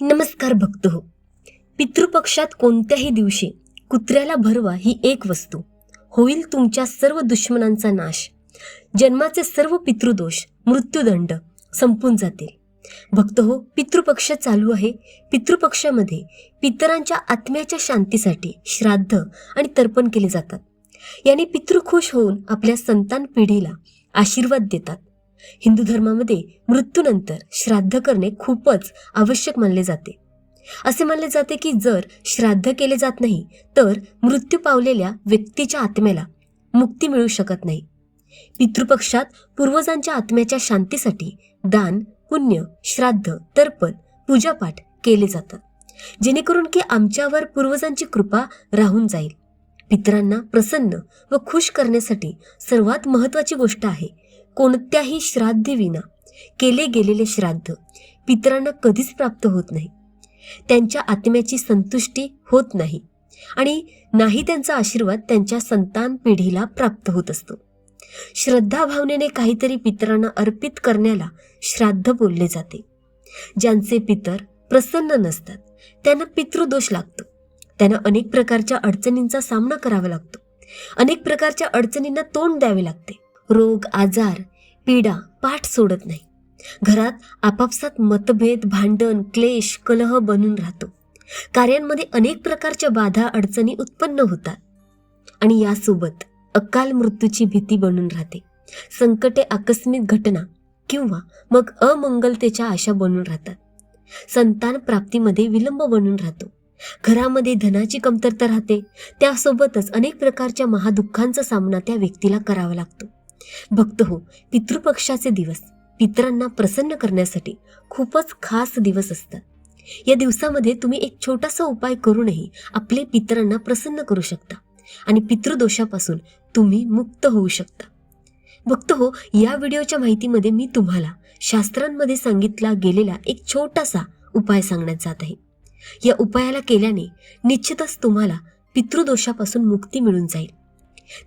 नमस्कार भक्त. हो पितृपक्षात कोणत्याही दिवशी कुत्र्याला भरवा ही एक वस्तू. होईल तुमच्या सर्व दुश्मनांचा नाश. जन्माचे सर्व पितृदोष मृत्यूदंड संपून जातील. भक्त हो पितृपक्ष चालू आहे. पितृपक्षामध्ये पितरांच्या आत्म्याच्या शांतीसाठी श्राद्ध आणि तर्पण केले जातात. याने पितृ खुश होऊन आपल्या संतान पिढीला आशीर्वाद देतात. हिंदू धर्मामध्ये मृत्यूनंतर श्राद्ध करणे खूपच आवश्यक मानले जाते. असे मानले जाते की जर श्राद्ध केले जात नाही तर मृत्यू पावलेल्या व्यक्तीच्या आत्म्याला मुक्ती मिळू शकत नाही. पितृपक्षात पूर्वजांच्या आत्म्याच्या शांतीसाठी दान पुण्य श्राद्ध तर्पण पूजापाठ केले जातात. जेणेकरून की आमच्यावर पूर्वजांची कृपा राहून जाईल. पितरांना प्रसन्न व खुश करण्यासाठी सर्वात महत्त्वाची गोष्ट आहे कोणत्याही श्राद्धविना केले गेलेले श्राद्ध पितरांना कधीच प्राप्त होत नाही. त्यांच्या आत्म्याची संतुष्टी होत नाही आणि नाही त्यांचा आशीर्वाद त्यांच्या संतान पिढीला प्राप्त होत असतो. श्रद्धा भावनेने काहीतरी पितरांना अर्पित करण्याला श्राद्ध बोलले जाते. ज्यांचे पितर प्रसन्न नसतात त्यांना पितृदोष लागतो. त्यांना अनेक प्रकारच्या अडचणींचा सामना करावा लागतो. अनेक प्रकारच्या अडचणींना तोंड द्यावे लागते. रोग आजार पीडा पाठ सोडत नाही. घरात आपापसात मतभेद भांडण क्लेश कलह बनून राहतो. कार्यांमध्ये अनेक प्रकारच्या बाधा अडचणी उत्पन्न होतात. आणि यासोबत अकाल मृत्यूची भीती बनून राहते. संकटे आकस्मिक घटना किंवा मग अमंगलतेच्या आशा बनून राहतात. संतान प्राप्तीमध्ये विलंब बनून राहतो. घरामध्ये धनाची कमतरता राहते. त्यासोबतच अनेक प्रकारच्या महादुःखांचा सामना त्या व्यक्तीला करावा लागतो. भक्त हो पितृपक्षाचे दिवस पितरांना प्रसन्न करण्यासाठी खूपच खास दिवस असतात. या दिवसामध्ये तुम्ही एक छोटासा उपाय करूनही आपले पितरांना प्रसन्न करू शकता आणि पितृदोषापासून तुम्ही मुक्त होऊ शकता. भक्त हो या व्हिडिओच्या माहितीमध्ये मी तुम्हाला शास्त्रांमध्ये सांगितला गेलेला एक छोटासा उपाय सांगण्यात जात आहे. या उपायाला केल्याने निश्चितच तुम्हाला पितृदोषापासून मुक्ती मिळून जाईल.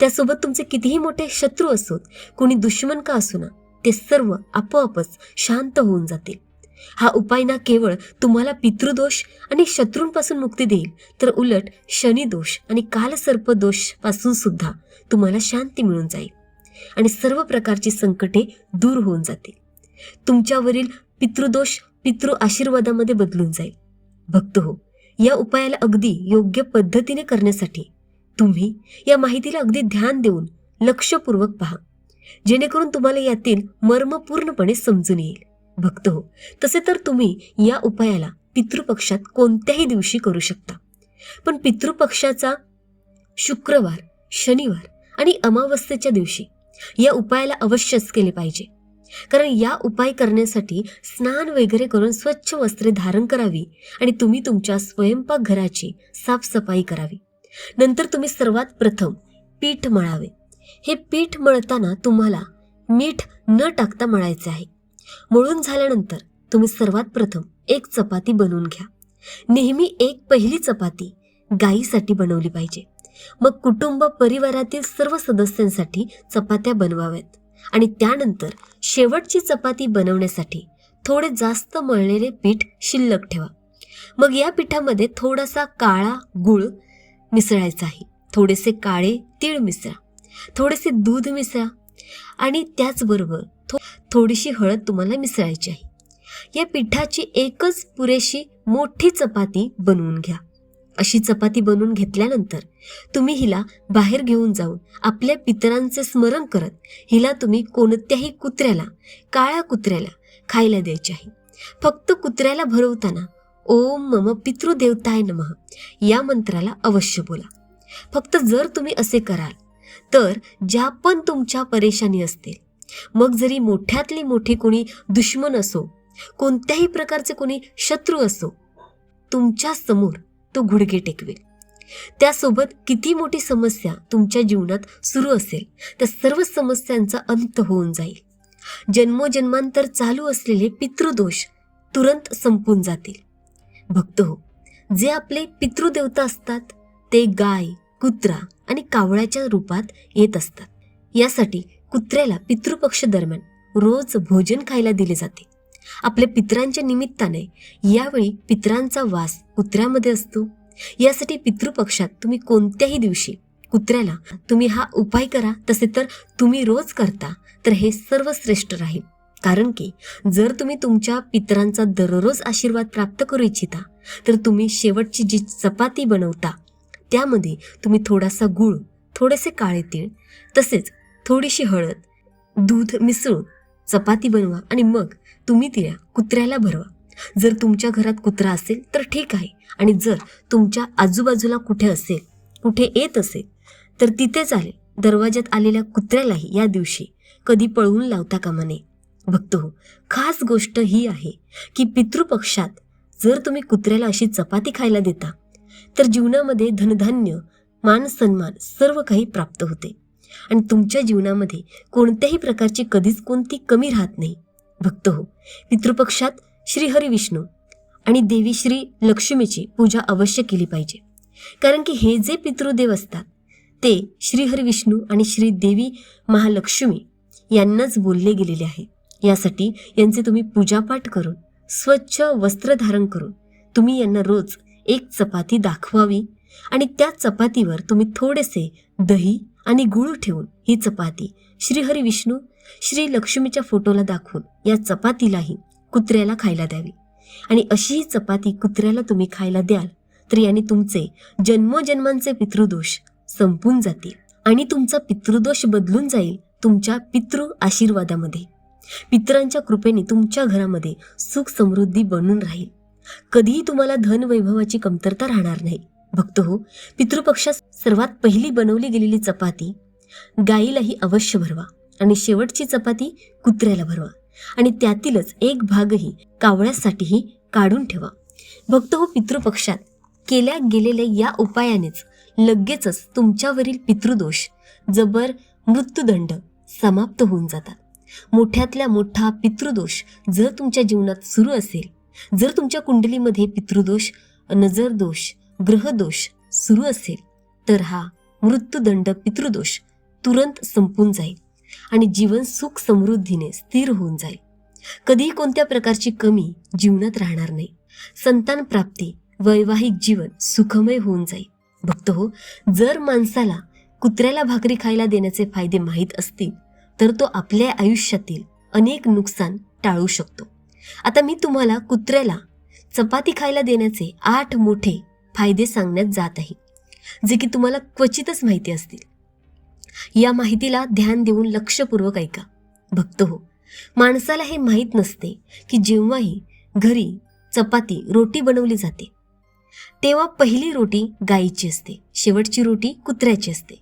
त्यासोबत तुमचे कितीही मोठे शत्रू असोत कोणी दुश्मन का असो ना ते सर्व आपोआपच शांत होऊन जातील. हा उपाय ना केवळ तुम्हाला पितृदोष आणि शत्रूंपासून मुक्ती देईल तर उलट शनिदोष आणि कालसर्प दोषपासून सुद्धा तुम्हाला शांती मिळून जाईल आणि सर्व प्रकारची संकटे दूर होऊन जातील. तुमच्यावरील पितृदोष पितृ आशीर्वादामध्ये बदलून जाईल. भक्त हो या उपायाला अगदी योग्य पद्धतीने करण्यासाठी तुम्ही या माहितीला अगदी ध्यान देऊन लक्षपूर्वक पहा. जेणेकरून तुम्हाला यातील मर्म पूर्णपणे समजून येईल. भक्त हो तसे तर तुम्ही या उपायाला पितृपक्षात कोणत्याही दिवशी करू शकता. पण पितृपक्षाचा शुक्रवार शनिवार आणि अमावस्येच्या दिवशी या उपायाला अवश्यच केले पाहिजे. कारण या उपाय करण्यासाठी स्नान वगैरे करून स्वच्छ वस्त्रे धारण करावी आणि तुम्ही तुमच्या स्वयंपाकघराची साफसफाई करावी. नंतर तुम्ही सर्वात प्रथम पीठ मळावे. हे पीठ मळताना तुम्हाला मीठ न टाकता मळायचे आहे. मळून झाल्यानंतर तुम्ही सर्वात प्रथम एक चपाती बनवून घ्या. नेहमी एक पहिली चपाती गाईसाठी बनवली पाहिजे. मग कुटुंब परिवारातील सर्व सदस्यांसाठी चपात्या बनवाव्यात आणि त्यानंतर शेवटची चपाती बनवण्यासाठी थोडे जास्त मळलेले पीठ शिल्लक ठेवा. मग या पिठामध्ये थोडासा काळा गुळ मिसळायचं आहे. थोडेसे काळे तीळ मिसळा. थोडेसे दूध मिसळा. आणि त्याचबरोबर थो थोडीशी हळद तुम्हाला मिसळायची आहे. या पिठाची एकच पुरेशी मोठी चपाती बनवून घ्या. अशी चपाती बनवून घेतल्यानंतर तुम्ही हिला बाहेर घेऊन जाऊन आपल्या पितरांचे स्मरण करत हिला तुम्ही कोणत्याही कुत्र्याला काळ्या कुत्र्याला खायला द्यायची आहे. फक्त कुत्र्याला भरवताना ओम मम पितृदेवताय नमः. या मंत्राला अवश्य बोला. फक्त जर तुम्ही असे कराल तर ज्या पण तुमच्या परेशानी असतील मग जरी मोठ्यातली मोठी कोणी दुश्मन असो कोणत्याही प्रकारचे कोणी शत्रू असो तुमच्यासमोर तो घुडगे टेकवेल. त्यासोबत किती मोठी समस्या तुमच्या जीवनात सुरू असेल त्या सर्व समस्यांचा अंत होऊन जाईल. जन्मोजन्मांतर चालू असलेले पितृदोष तुरंत संपून जातील. भक्त हो. जे आपले पितृदेवता असतात ते गाय कुत्रा आणि कावळ्याच्या रूपात येत असतात. यासाठी कुत्र्याला पितृपक्ष दरम्यान रोज भोजन खायला दिले जाते. आपल्या पितरांच्या निमित्ताने यावेळी पितरांचा वास कुत्र्यामध्ये असतो. यासाठी पितृपक्षात तुम्ही कोणत्याही दिवशी कुत्र्याला तुम्ही हा उपाय करा तसे तर तुम्ही रोज करता तर हे सर्वश्रेष्ठ राहील. कारण की जर तुम्ही तुमच्या पितरांचा दररोज आशीर्वाद प्राप्त करू इच्छिता तर तुम्ही शेवटची जी चपाती बनवता त्यामध्ये तुम्ही थोडासा गूळ थोडेसे काळे तीळ तसेच थोडीशी हळद दूध मिसळून चपाती बनवा आणि मग तुम्ही तिला कुत्र्याला भरवा. जर तुमच्या घरात कुत्रा असेल तर ठीक आहे. आणि जर तुमच्या आजूबाजूला कुठे असेल कुठे येत असेल तर तिथे चालेल. दरवाज्यात आलेल्या कुत्र्यालाही या दिवशी कधी पळवून लावता कामा नये. भक्त हो खास गोष्ट ही आहे की पितृपक्षात जर तुम्ही कुत्र्याला अशी चपाती खायला देता तर जीवनामध्ये धनधान्य मान सन्मान सर्व काही प्राप्त होते. आणि तुमच्या जीवनामध्ये कोणत्याही प्रकारची कधीच कोणती कमी राहत नाही. भक्त हो पितृपक्षात श्रीहरी विष्णू आणि देवी श्री लक्ष्मीची पूजा अवश्य केली पाहिजे. कारण की हे जे पितृदेव असतात ते श्रीहरी विष्णू आणि श्री देवी महालक्ष्मी यांनाच बोलले गेलेले आहे यासाठी यांचे तुम्ही पूजापाठ करून स्वच्छ वस्त्र धारण करून तुम्ही यांना रोज एक चपाती दाखवावी आणि त्या चपातीवर तुम्ही थोडेसे दही आणि गुळ ठेवून ही चपाती श्रीहरी विष्णू श्री लक्ष्मीच्या फोटोला दाखवून या चपातीलाही कुत्र्याला खायला द्यावी. आणि अशी ही चपाती कुत्र्याला तुम्ही खायला द्याल तर याने तुमचे जन्मोजन्मांचे पितृदोष संपून जातील आणि तुमचा पितृदोष बदलून जाईल तुमच्या पितृ आशीर्वादामध्ये. पितरांच्या कृपेने तुमच्या घरामध्ये सुख समृद्धी बनून राहील. कधीही तुम्हाला धन वैभवाची कमतरता राहणार नाही. भक्त हो पितृपक्षात सर्वात पहिली बनवली गेलेली चपाती गाईलाही अवश्य भरवा आणि शेवटची चपाती कुत्र्याला भरवा आणि त्यातीलच एक भागही कावळ्यासाठीही काढून ठेवा. भक्त हो पितृपक्षात केल्या गेलेल्या या उपायानेच लगेचच तुमच्यावरील पितृदोष जबर मृत्यूदंड समाप्त होऊन जातात. मोठ्यातल्या मोठा पितृदोष जर तुमच्या जीवनात सुरू असेल जर तुमच्या कुंडलीमध्ये पितृदोष नजरदोष ग्रहदोष सुरू असेल तर हा मृत्यूदंड पितृदोष तुरंत संपून जाईल आणि जीवन सुख समृद्धीने स्थिर होऊन जाईल. कधीही कोणत्या प्रकारची कमी जीवनात राहणार नाही. संतान प्राप्ती वैवाहिक जीवन सुखमय होऊन जाईल. भक्त हो जर माणसाला कुत्र्याला भाकरी खायला देण्याचे फायदे माहीत असतील तर तो आपल्या आयुष्यातील अनेक नुकसान टाळू शकतो. आता मी तुम्हाला कुत्र्याला चपाती खायला देण्याचे आठ मोठे फायदे सांगण्यात जात आहे जे की तुम्हाला क्वचितच माहिती असतील. या माहितीला ध्यान देऊन लक्षपूर्वक ऐका. भक्त हो माणसाला हे माहीत नसते की जेव्हाही घरी चपाती रोटी बनवली जाते तेव्हा पहिली रोटी गायीची असते शेवटची रोटी कुत्र्याची असते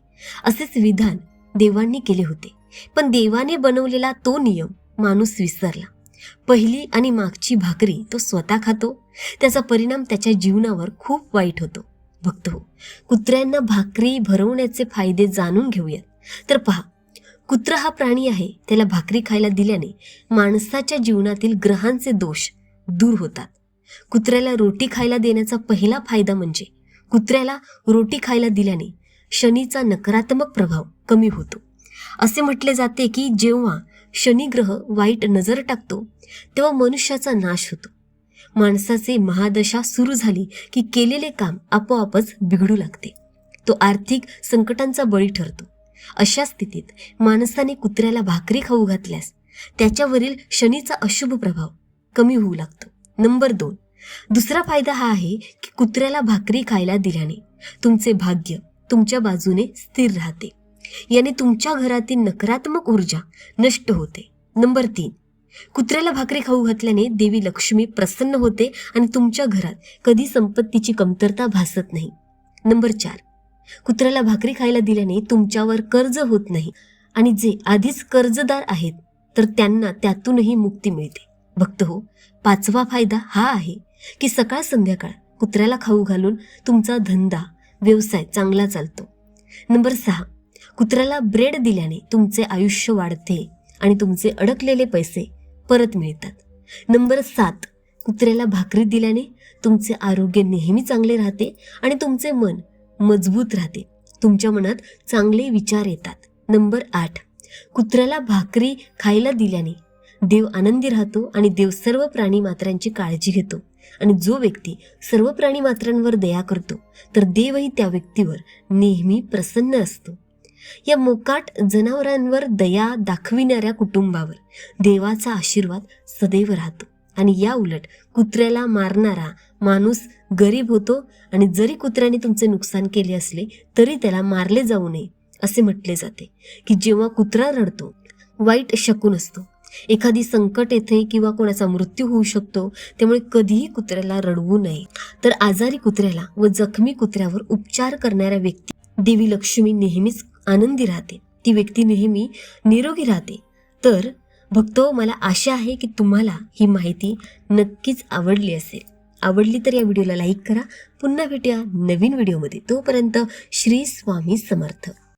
असेच विधान देवांनी केले होते. पण देवाने बनवलेला तो नियम माणूस विसरला. पहिली आणि मागची भाकरी तो स्वतः खातो. त्याचा परिणाम त्याच्या जीवनावर खूप वाईट होतो. भक्त हो कुत्र्यांना भाकरी भरवण्याचे फायदे जाणून घेऊयात. तर पहा कुत्रा हा प्राणी आहे. त्याला भाकरी खायला दिल्याने माणसाच्या जीवनातील ग्रहांचे दोष दूर होतात. कुत्र्याला रोटी खायला देण्याचा पहिला फायदा म्हणजे कुत्र्याला रोटी खायला दिल्याने शनीचा नकारात्मक प्रभाव कमी होतो. असे म्हटले जाते की जेव्हा शनिग्रह वाईट नजर टाकतो तेव्हा मनुष्याचा नाश होतो. माणसाचे महादशा सुरू झाली की केलेले काम आपोआपच बिघडू लागते. तो आर्थिक संकटांचा बळी ठरतो. अशा स्थितीत माणसाने कुत्र्याला भाकरी खाऊ घातल्यास त्याच्यावरील शनीचा अशुभ प्रभाव कमी होऊ लागतो. नंबर दोन. दुसरा फायदा हा आहे की कुत्र्याला भाकरी खायला दिल्याने तुमचे भाग्य तुमच्या बाजूने स्थिर राहते. याने तुमच्या घरातील नकारात्मक ऊर्जा नष्ट होते. नंबर तीन कुत्र्याला भाकरी खाऊ घातल्याने देवी लक्ष्मी प्रसन्न होते आणि तुमच्या घरात कधी संपत्तीची कमतरता भासत नाही. नंबर चार कुत्र्याला भाकरी खायला दिल्याने तुमच्यावर कर्ज होत नाही आणि जे आधीच कर्जदार आहेत तर त्यांना त्यातूनही मुक्ती मिळते. भक्त हो पाचवा फायदा हा आहे की सकाळ संध्याकाळ कुत्र्याला खाऊ घालून तुमचा धंदा व्यवसाय चांगला चालतो. नंबर सहा कुत्र्याला ब्रेड दिल्याने तुमचे आयुष्य वाढते आणि तुमचे अडकलेले पैसे परत मिळतात. नंबर सात कुत्र्याला भाकरी दिल्याने तुमचे आरोग्य नेहमी चांगले राहते आणि तुमचे मन मजबूत राहते. तुमच्या मनात चांगले विचार येतात. नंबर आठ कुत्र्याला भाकरी खायला दिल्याने देव आनंदी राहतो आणि देव सर्व प्राणी मात्रांची काळजी घेतो आणि जो व्यक्ती सर्व प्राणी मात्रांवर दया करतो तर देवही त्या व्यक्तीवर नेहमी प्रसन्न असतो. या मोकाट जनावरांवर दया दाखविणाऱ्या कुटुंबावर देवाचा आशीर्वाद सदैव राहतो. आणि या उलट कुत्र्याला मारणारा माणूस गरीब होतो आणि जरी कुत्र्याने तुमचे नुकसान केले असले तरी त्याला मारले जाऊ नये असे म्हटले जाते. की जेव्हा कुत्रा रडतो वाईट शकून असतो एखादी संकट येते किंवा कोणाचा मृत्यू होऊ शकतो त्यामुळे कधीही कुत्र्याला रडवू नये. तर आजारी कुत्र्याला व जखमी कुत्र्यावर उपचार करणाऱ्या व्यक्ती देवी लक्ष्मी नेहमीच आनंदी राहते. ती व्यक्ती नेहमी निरोगी राहते. तर भक्तो मला आशा आहे की तुम्हाला ही माहिती नक्कीच आवडली असेल. आवडली तर या व्हिडिओला लाईक करा. पुन्हा भेटूया नवीन व्हिडिओमध्ये. तोपर्यंत श्री स्वामी समर्थ.